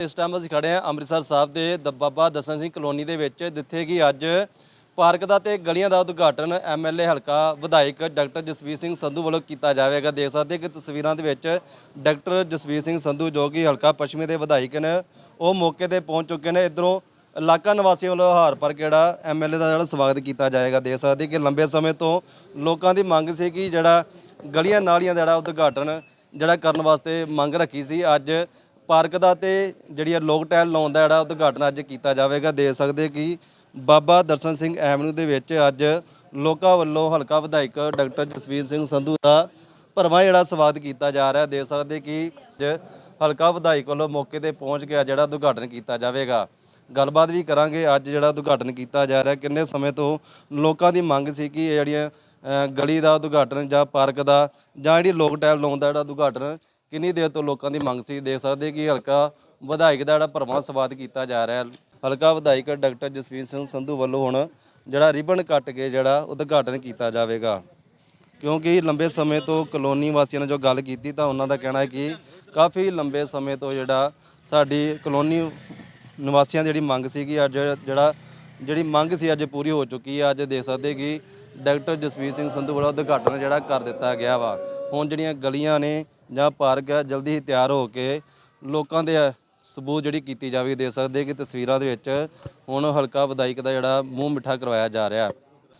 ਇਸ ਟਾਈਮ ਅਸੀਂ ਖੜੇ ਹਾਂ ਅੰਮ੍ਰਿਤਸਰ ਸਾਹਿਬ ਦੇ ਦ- ਬਾਬਾ ਦਸਨ ਸਿੰਘ ਕਲੋਨੀ ਦੇ ਵਿੱਚ, ਜਿੱਥੇ ਕਿ ਅੱਜ ਪਾਰਕ ਦਾ ਤੇ ਗਲੀਆਂ ਦਾ ਉਦਘਾਟਨ ਐਮਐਲਏ ਹਲਕਾ ਵਿਧਾਇਕ ਡਾਕਟਰ ਜਸਵੀਰ ਸਿੰਘ ਸੰਧੂ ਵੱਲੋਂ ਕੀਤਾ ਜਾਵੇਗਾ। ਦੇਖ ਸਕਦੇ ਕਿ ਤਸਵੀਰਾਂ ਦੇ ਵਿੱਚ ਡਾਕਟਰ ਜਸਵੀਰ ਸਿੰਘ ਸੰਧੂ ਜੋ ਕਿ ਹਲਕਾ ਪੱਛਮੀ ਦੇ ਵਿਧਾਇਕ ਨੇ, ਉਹ ਮੌਕੇ ਤੇ ਪਹੁੰਚ ਚੁੱਕੇ ਨੇ। ਇਧਰੋਂ ਇਲਾਕਾ ਨਿਵਾਸੀਆਂ ਵੱਲੋਂ ਹਾਰ ਪਰ ਕਿਹੜਾ ਐਮਐਲਏ ਦਾ ਜਿਹੜਾ ਸਵਾਗਤ ਕੀਤਾ ਜਾਏਗਾ ਦੇਖ ਸਕਦੇ ਕਿ ਲੰਬੇ ਸਮੇਂ ਤੋਂ ਲੋਕਾਂ ਦੀ ਮੰਗ ਸੀ ਕਿ ਜਿਹੜਾ ਗਲੀਆਂ ਨਾਲੀਆਂ ਦਾ ਜਿਹੜਾ ਉਦਘਾਟਨ ਜਿਹੜਾ ਕਰਨ ਵਾਸਤੇ ਮੰਗ ਰੱਖੀ ਸੀ। ਅੱਜ ਪਾਰਕ ਦਾ ਤੇ ਜਿਹੜੀਆਂ ਲੋਕ ਟੈਲ ਲਾਉਣ ਦਾ ਜਿਹੜਾ ਉਦਘਾਟਨ ਅੱਜ ਕੀਤਾ ਜਾਵੇਗਾ, ਦੇ ਸਕਦੇ ਕਿ? ਬਾਬਾ ਦਰਸ਼ਨ ਸਿੰਘ ਐਵਨਿਊ ਦੇ ਵਿੱਚ ਅੱਜ ਲੋਕਾਂ ਵੱਲੋਂ ਹਲਕਾ ਵਿਧਾਇਕ ਡਾਕਟਰ ਜਸਵੀਰ ਸਿੰਘ ਸੰਧੂ ਦਾ ਭਰਵਾਂ ਜਿਹੜਾ ਸਵਾਗਤ ਕੀਤਾ ਜਾ ਰਿਹਾ। ਦੇ ਸਕਦੇ ਕਿ? ਹਲਕਾ ਵਿਧਾਇਕ ਵੱਲੋਂ ਮੌਕੇ ਤੇ ਪਹੁੰਚ ਕੇ ਜਿਹੜਾ ਉਦਘਾਟਨ ਕੀਤਾ ਜਾਵੇਗਾ। ਗੱਲਬਾਤ ਵੀ ਕਰਾਂਗੇ। ਅੱਜ ਜਿਹੜਾ ਉਦਘਾਟਨ ਕੀਤਾ ਜਾ ਰਿਹਾ, ਕਿੰਨੇ ਸਮੇਂ ਤੋਂ ਲੋਕਾਂ ਦੀ ਮੰਗ ਸੀ ਕਿ ਇਹ ਜਿਹੜੀਆਂ ਗਲੀ ਦਾ ਉਦਘਾਟਨ ਜਾਂ ਪਾਰਕ ਦਾ ਜਾਂ ਜਿਹੜੀ ਲੋਕ ਟਹਿਲ ਲਾਉਣ ਦਾ ਜਿਹੜਾ ਉਦਘਾਟਨ ਕਿੰਨੀ ਦੇਰ ਤੋਂ ਲੋਕਾਂ ਦੀ ਮੰਗ ਸੀ? ਦੇਖ ਸਕਦੇ ਕਿ ਹਲਕਾ ਵਿਧਾਇਕ ਦਾ ਜਿਹੜਾ ਭਰਵਾਂ ਸਵਾਦ ਕੀਤਾ ਜਾ ਰਿਹਾ ਹਲਕਾ ਵਿਧਾਇਕ ਡਾਕਟਰ ਜਸਵੀਰ ਸਿੰਘ ਸੰਧੂ ਵੱਲੋਂ ਹੁਣ ਜਿਹੜਾ ਰਿਬਨ ਕੱਟ ਕੇ ਜਿਹੜਾ ਉਦਘਾਟਨ ਕੀਤਾ ਜਾਵੇਗਾ। ਕਿਉਂਕਿ ਲੰਬੇ ਸਮੇਂ ਤੋਂ ਕਲੋਨੀ ਵਾਸੀਆਂ ਨੇ ਜੋ ਗੱਲ ਕੀਤੀ ਤਾਂ ਉਹਨਾਂ ਦਾ ਕਹਿਣਾ ਹੈ ਕਿ ਕਾਫੀ ਲੰਬੇ ਸਮੇਂ ਤੋਂ ਜਿਹੜਾ ਸਾਡੀ ਕਲੋਨੀ ਨਿਵਾਸੀਆਂ ਦੀ ਜਿਹੜੀ ਮੰਗ ਸੀਗੀ, ਅੱਜ ਜਿਹੜਾ ਜਿਹੜੀ ਮੰਗ ਸੀ ਅੱਜ ਪੂਰੀ ਹੋ ਚੁੱਕੀ ਹੈ। ਅੱਜ ਦੇਖ ਸਕਦੇ ਕਿ ਡਾਕਟਰ ਜਸਵੀਰ ਸਿੰਘ ਸੰਧੂ ਵੱਲੋਂ ਉਦਘਾਟਨ ਜਿਹੜਾ ਕਰ ਦਿੱਤਾ ਗਿਆ ਵਾ। ਹੁਣ ਜਿਹੜੀਆਂ ਗਲੀਆਂ ਨੇ ਜਾਂ ਪਾਰਕ ਹੈ, ਜਲਦੀ ਹੀ ਤਿਆਰ ਹੋ ਕੇ ਲੋਕਾਂ ਦੇ ਸਬੂਤ ਜਿਹੜੀ ਕੀਤੀ ਜਾਵੇ, ਦੇ ਸਕਦੇ ਕਿ ਤਸਵੀਰਾਂ ਦੇ ਵਿੱਚ ਹੁਣ ਹਲਕਾ ਵਿਧਾਇਕ ਦਾ ਜਿਹੜਾ ਮੂੰਹ ਮਿੱਠਾ ਕਰਵਾਇਆ ਜਾ ਰਿਹਾ।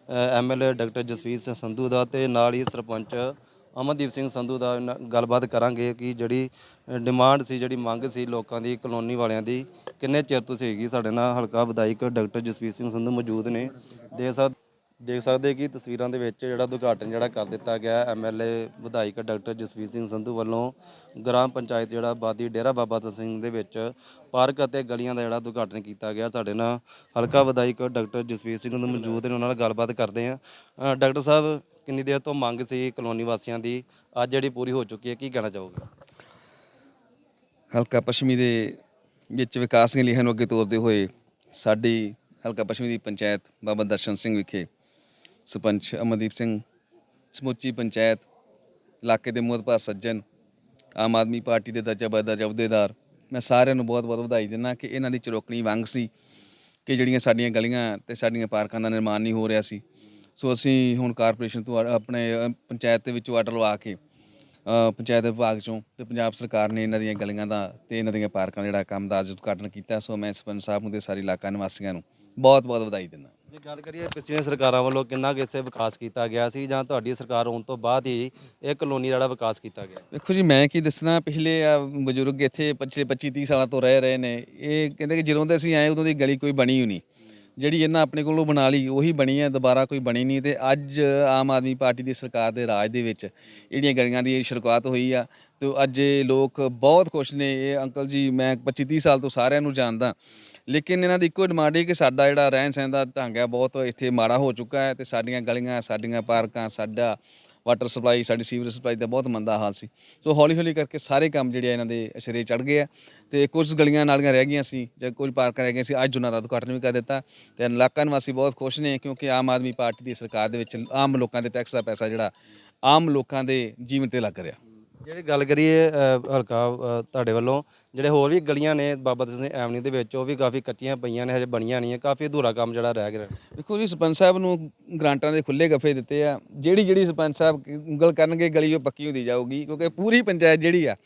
ਐਮਐਲਏ ਡਾਕਟਰ ਜਸਵੀਰ ਸਿੰਘ ਸੰਧੂ ਦਾ ਤੇ ਨਾਲ ਹੀ ਸਰਪੰਚ ਅਮਨਦੀਪ ਸਿੰਘ ਸੰਧੂ ਦਾ ਗੱਲਬਾਤ ਕਰਾਂਗੇ ਕਿ ਜਿਹੜੀ ਡਿਮਾਂਡ ਸੀ, ਜਿਹੜੀ ਮੰਗ ਸੀ ਲੋਕਾਂ ਦੀ, ਕਲੋਨੀ ਵਾਲਿਆਂ ਦੀ, ਕਿੰਨੇ ਚਿਰ ਤੋਂ ਸੀਗੀ ਸਾਡੇ ਨਾਲ ਹਲਕਾ ਵਿਧਾਇਕ ਡਾਕਟਰ ਜਸਵੀਰ ਸਿੰਘ ਸੰਧੂ ਮੌਜੂਦ ਨੇ, ਦੇ ਸਕ ਦੇਖ ਸਕਦੇ ਕਿ ਤਸਵੀਰਾਂ ਦੇ ਵਿੱਚ ਜਿਹੜਾ ਉਦਘਾਟਨ ਜਿਹੜਾ ਕਰ ਦਿੱਤਾ ਗਿਆ ਐਮਐਲਏ ਵਿਧਾਇਕ ਡਾਕਟਰ ਜਸਵੀਰ ਸਿੰਘ ਸੰਧੂ ਵੱਲੋਂ ਗ੍ਰਾਮ ਪੰਚਾਇਤ ਜਿਹੜਾ ਬਾਦੀ ਡੇਰਾ ਬਾਬਾ ਦਸ ਸਿੰਘ ਦੇ ਵਿੱਚ ਪਾਰਕ ਅਤੇ ਗਲੀਆਂ ਦਾ ਜਿਹੜਾ ਉਦਘਾਟਨ ਕੀਤਾ ਗਿਆ। ਸਾਡੇ ਨਾਲ ਹਲਕਾ ਵਿਧਾਇਕ ਡਾਕਟਰ ਜਸਵੀਰ ਸਿੰਘ ਨੂੰ ਮੌਜੂਦ ਨੇ, ਉਹਨਾਂ ਨਾਲ ਗੱਲਬਾਤ ਕਰਦੇ ਹਾਂ। ਡਾਕਟਰ ਸਾਹਿਬ, ਕਿੰਨੀ ਦੇਰ ਤੋਂ ਮੰਗ ਸੀ ਕਲੋਨੀ ਵਾਸੀਆਂ ਦੀ? ਅੱਜ ਜਿਹੜੀ ਪੂਰੀ ਹੋ ਚੁੱਕੀ ਹੈ, ਕੀ ਕਹਿਣਾ ਚਾਹੋਗੇ? ਹਲਕਾ ਪੱਛਮੀ ਦੇ ਵਿੱਚ ਵਿਕਾਸ ਦੀਆਂ ਲੀਹਾਂ ਨੂੰ ਅੱਗੇ ਤੋਰਦੇ ਹੋਏ ਸਾਡੀ ਹਲਕਾ ਪੱਛਮੀ ਦੀ ਪੰਚਾਇਤ ਬਾਬਾ ਦਰਸ਼ਨ ਸਿੰਘ ਵਿਖੇ ਸਰਪੰਚ ਅਮਨਦੀਪ ਸਿੰਘ, ਸਮੁੱਚੀ ਪੰਚਾਇਤ, ਇਲਾਕੇ ਦੇ ਮੁਹਤਪਾ ਸੱਜਣ, ਆਮ ਆਦਮੀ ਪਾਰਟੀ ਦੇ ਦਰਜਾ ਬਦਰਜਾ ਅਹੁਦੇਦਾਰ। ਮੈਂ ਸਾਰਿਆਂ ਨੂੰ ਬਹੁਤ ਬਹੁਤ ਵਧਾਈ ਦਿੰਦਾ ਕਿ ਇਹਨਾਂ ਦੀ ਚਰੋਕਣੀ ਵਾਂਗ ਸੀ ਕਿ ਜਿਹੜੀਆਂ ਸਾਡੀਆਂ ਗਲੀਆਂ ਤੇ ਸਾਡੀਆਂ ਪਾਰਕਾਂ ਦਾ ਨਿਰਮਾਣ ਨਹੀਂ ਹੋ ਰਿਹਾ ਸੀ। ਸੋ ਅਸੀਂ ਹੁਣ ਕਾਰਪੋਰੇਸ਼ਨ ਤੋਂ ਆਪਣੇ ਪੰਚਾਇਤ ਦੇ ਵਿੱਚੋਂ ਆਰਡਰ ਲਵਾ ਕੇ ਪੰਚਾਇਤ ਵਿਭਾਗ ਚੋਂ ਤੇ ਪੰਜਾਬ ਸਰਕਾਰ ਨੇ ਇਹਨਾਂ ਦੀਆਂ ਗਲੀਆਂ ਦਾ ਤੇ ਇਹਨਾਂ ਦੀਆਂ ਪਾਰਕਾਂ ਦਾ ਜਿਹੜਾ ਕੰਮ ਦਾ ਅੱਜ ਉਦਘਾਟਨ ਕੀਤਾ। ਸੋ ਮੈਂ ਸਰਪੰਚ ਸਾਹਿਬ ਨੂੰ ਤੇ ਸਾਰੇ ਇਲਾਕਾ ਨਿਵਾਸੀਆਂ ਨੂੰ ਬਹੁਤ ਬਹੁਤ ਵਧਾਈ ਦਿੰਦਾ। ਜੇ ਗੱਲ ਕਰੀਏ ਪਿਛਲੀਆਂ ਸਰਕਾਰਾਂ ਵੱਲੋਂ ਕਿੰਨਾ ਕੁ ਇਸੇ ਵਿਕਾਸ ਕੀਤਾ ਗਿਆ ਸੀ ਜਾਂ ਤੁਹਾਡੀ ਸਰਕਾਰ ਆਉਣ ਤੋਂ ਬਾਅਦ ਹੀ ਇਹ ਕਲੋਨੀ ਦਾ ਜਿਹੜਾ ਵਿਕਾਸ ਕੀਤਾ ਗਿਆ? ਦੇਖੋ ਜੀ, ਮੈਂ ਕੀ ਦੱਸਣਾ, ਪਿਛਲੇ ਆ ਬਜ਼ੁਰਗ ਇੱਥੇ ਪਿਛਲੇ 25 30 ਸਾਲਾਂ ਤੋਂ ਰਹਿ ਰਹੇ ਨੇ। ਇਹ ਕਹਿੰਦੇ ਕਿ ਜਦੋਂ ਦੇ ਅਸੀਂ ਆਏ, ਉਦੋਂ ਦੀ ਗਲੀ ਕੋਈ ਬਣੀ ਹੀ ਨਹੀਂ। ਜਿਹੜੀ ਇਹਨਾਂ ਆਪਣੇ ਕੋਲੋਂ ਬਣਾ ਲਈ, ਉਹੀ ਬਣੀ ਹੈ, ਦੁਬਾਰਾ ਕੋਈ ਬਣੀ ਨਹੀਂ। ਤੇ ਅੱਜ ਆਮ ਆਦਮੀ ਪਾਰਟੀ ਦੀ ਸਰਕਾਰ ਦੇ ਰਾਜ ਦੇ ਵਿੱਚ ਜਿਹੜੀਆਂ ਗਲੀਆਂ ਦੀ ਸ਼ੁਰੂਆਤ ਹੋਈ ਆ, ਤੇ ਅੱਜ ਲੋਕ ਬਹੁਤ ਖੁਸ਼ ਨੇ। ਇਹ ਅੰਕਲ ਜੀ, ਮੈਂ 25 30 ਸਾਲ ਤੋਂ ਸਾਰਿਆਂ ਨੂੰ ਜਾਣਦਾ। ਲੇਕਿਨ ਇਹਨਾਂ ਦੀ ਇੱਕੋ ਡਿਮਾਂਡ ਹੈ ਕਿ ਸਾਡਾ ਜਿਹੜਾ ਰਹਿਣ ਸਹਿਣ ਦਾ ਢੰਗ ਹੈ, ਬਹੁਤ ਇੱਥੇ ਮਾੜਾ ਹੋ ਚੁੱਕਾ ਹੈ ਤੇ ਸਾਡੀਆਂ ਗਲੀਆਂ, ਸਾਡੀਆਂ ਪਾਰਕਾਂ, ਸਾਡਾ ਵਾਟਰ ਸਪਲਾਈ ਸਾਡੀ ਸੀਵਰੇਜ ਸਪਲਾਈ ਦਾ ਬਹੁਤ ਮੰਦਾ ਹਾਲ ਸੀ। ਸੋ ਹੌਲੀ ਹੌਲੀ ਕਰਕੇ ਸਾਰੇ ਕੰਮ ਜਿਹੜੇ ਆ ਇਹਨਾਂ ਦੇ ਸਿਰੇ ਚੜ ਗਏ ਆ ਤੇ ਕੁਝ ਗਲੀਆਂ ਨਾਲੀਆਂ ਰਹਿ ਗਈਆਂ ਸੀ ਜਾਂ ਕੁਝ ਪਾਰਕਾਂ ਰਹਿ ਗਈਆਂ ਸੀ, ਅੱਜ ਉਹਨਾਂ ਦਾ ਉਦਘਾਟਨ ਵੀ ਕਰ ਦਿੱਤਾ ਤੇ ਇਲਾਕਾ ਨਿਵਾਸੀ ਬਹੁਤ ਖੁਸ਼ ਨੇ ਕਿਉਂਕਿ ਆਮ ਆਦਮੀ ਪਾਰਟੀ ਦੀ ਸਰਕਾਰ ਦੇ ਵਿੱਚ ਆਮ ਲੋਕਾਂ ਦੇ ਟੈਕਸ ਦਾ ਪੈਸਾ ਜਿਹੜਾ ਆਮ ਲੋਕਾਂ ਦੇ ਜੀਵਨ ਤੇ ਲੱਗ ਰਿਹਾ। ਜਿਹੜੀ ਗੱਲ ਕਰੀਏ ਅ, ਹਲਕਾ ਅ, ਤੁਹਾਡੇ ਵੱਲੋਂ ਜਿਹੜੇ ਹੋਰ ਵੀ ਗਲੀਆਂ ਨੇ ਬਾਬਾ ਦਰਸ਼ਨ ਸਿੰਘ ਐਵਨਿਊ ਦੇ ਵਿੱਚ ਉਹ ਵੀ ਕਾਫੀ ਕੱਚੀਆਂ ਪਈਆਂ ਨੇ ਹਜੇ ਬਣੀਆਂ ਨਹੀਂ ਹੈ ਕਾਫੀ ਅਧੂਰਾ ਕੰਮ ਜਿਹੜਾ ਰਹਿ ਗਿਆ। ਦੇਖੋ ਜੀ ਸਰਪੰਚ ਸਾਹਿਬ ਨੂੰ ਗ੍ਰਾਂਟਾਂ ਦੇ ਖੁੱਲੇ ਗੱਫੇ ਦਿੱਤੇ ਆ। ਜਿਹੜੀ ਜਿਹੜੀ ਸਰਪੰਚ ਸਾਹਿਬ ਉਂਗਲ ਕਰਨਗੇ ਗਲੀ ਉਹ ਪੱਕੀ ਹੁੰਦੀ ਜਾਊਗੀ ਕਿਉਂਕਿ ਪੂਰੀ ਪੰਚਾਇਤ ਜਿਹੜੀ ਆ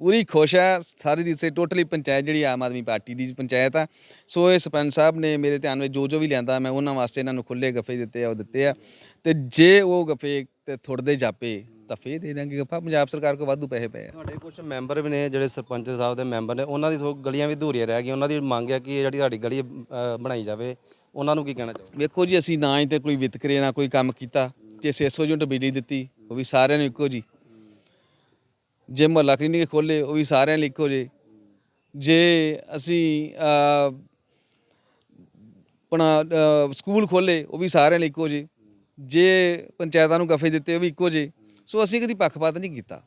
ਪੂਰੀ ਖੁਸ਼ ਆ ਸਾਰੀ ਦੀ ਸੇ ਟੋਟਲੀ ਪੰਚਾਇਤ ਜਿਹੜੀ ਆਮ ਆਦਮੀ ਪਾਰਟੀ ਦੀ ਪੰਚਾਇਤ ਆ। ਸੋ ਇਹ ਸਰਪੰਚ ਸਾਹਿਬ ਨੇ ਮੇਰੇ ਧਿਆਨ ਵਿੱਚ ਜੋ ਜੋ ਵੀ ਲਿਆਂਦਾ ਮੈਂ ਉਹਨਾਂ ਵਾਸਤੇ ਇਹਨਾਂ ਨੂੰ ਖੁੱਲੇ ਗੱਫੇ ਦਿੱਤੇ ਆ ਉਹ ਦਿੱਤੇ ਆ। ਤੇ ਜੇ ਉਹ ਗੱਫੇ ਤੇ ਥੁੜਦੇ ਜਾਪੇ ਤਾਂ ਫੇਰ ਦੇ ਦਾਂਗੇ ਗੱਫਾ ਪੰਜਾਬ ਸਰਕਾਰ ਕੋਲ ਵਾਧੂ ਪੈਸੇ ਪਏ ਆ। ਤੁਹਾਡੇ ਕੁਝ ਮੈਂਬਰ ਵੀ ਨੇ ਜਿਹੜੇ ਸਰਪੰਚ ਸਾਹਿਬ ਦੇ ਮੈਂਬਰ ਨੇ ਉਹਨਾਂ ਦੀ ਸੋ ਗਲੀਆਂ ਵੀ ਅਧੂਰੀਆਂ ਰਹਿ ਗਈਆਂ। ਉਹਨਾਂ ਦੀ ਮੰਗ ਹੈ ਕਿ ਇਹ ਜਿਹੜੀ ਸਾਡੀ ਗਲੀ ਅ, ਬਣਾਈ ਜਾਵੇ। ਉਹਨਾਂ ਨੂੰ ਕੀ ਕਹਿਣਾ ਚਾਹੋਗੇ? ਵੇਖੋ ਜੀ ਅਸੀਂ ਨਾ ਹੀ ਤੇ ਕੋਈ ਵਿਤਕਰੇ ਨਾ ਕੋਈ ਕੰਮ ਕੀਤਾ। ਜੇ 600 ਯੂਨਿਟ ਬਿਜਲੀ ਦਿੱਤੀ ਉਹ ਵੀ ਸਾਰਿਆਂ ਨੂੰ ਇੱਕੋ ਜੀ। ਜੇ ਮੁਹੱਲਾ ਕਲੀਨਿਕ ਖੋਲੇ ਉਹ ਵੀ ਸਾਰਿਆਂ ਲਈ ਇੱਕੋ ਜੇ। ਜੇ ਅਸੀਂ ਅਹ, ਆਪਣਾ ਅਹ, ਸਕੂਲ ਖੋਲੇ ਉਹ ਵੀ ਸਾਰਿਆਂ ਲਈ ਇੱਕੋ ਜੇ। ਜੇ ਪੰਚਾਇਤਾਂ ਨੂੰ ਗਫੇ ਦਿੱਤੇ ਉਹ ਵੀ ਇੱਕੋ ਜੇ। ਸੋ ਅਸੀਂ ਕਦੀ ਪੱਖਪਾਤ ਨਹੀਂ ਕੀਤਾ।